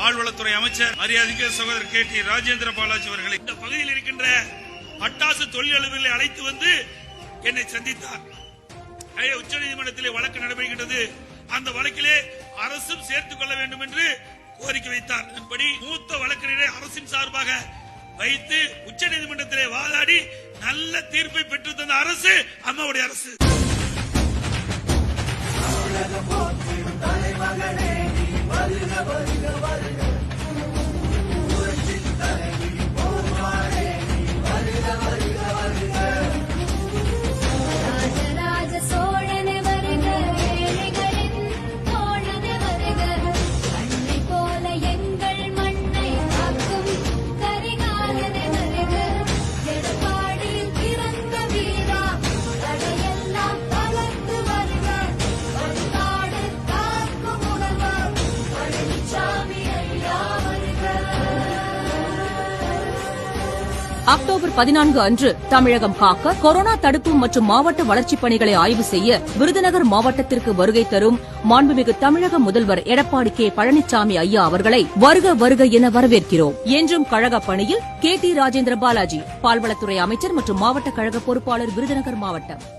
பால்வளத்துறை அமைச்சர் மரியாதைக்கு சகோதரர் கே டி ராஜேந்திர பாலாஜி அவர்களை இந்த பகுதியில் இருக்கின்ற பட்டாசு தொழிலாளர்களை அழைத்து வந்து என்னை சந்தித்தார். ஐயா, உச்சநீதிமன்றத்திலே வழக்கு நடைபெறுகின்றது. அந்த வழக்கிலே அரசும் சேர்த்துக் கொள்ள வேண்டும் என்று கோரிக்கை வைத்தார். அதன்படி மூத்த வழக்கறிஞரை அரசின் சார்பாக வைத்து உச்சநீதிமன்றத்திலே வாதாடி நல்ல தீர்ப்பை பெற்று தந்த அரசு அம்மாவுடைய அரசு. அக்டோபர் பதினான்கு அன்று தமிழகம் காக்க கொரோனா தடுப்பு மற்றும் மாவட்ட வளர்ச்சிப் பணிகளை ஆய்வு செய்ய விருதுநகர் மாவட்டத்திற்கு வருகை தரும் மாண்புமிகு தமிழக முதல்வர் எடப்பாடி கே பழனிசாமி ஐயா அவர்களை வருக வருக என வரவேற்கிறோம். என்றும் கழக பணியில் கே டி ராஜேந்திர பாலாஜி பால்வளத்துறை அமைச்சர் மற்றும் மாவட்ட கழக பொறுப்பாளர் விருதுநகர் மாவட்டம்.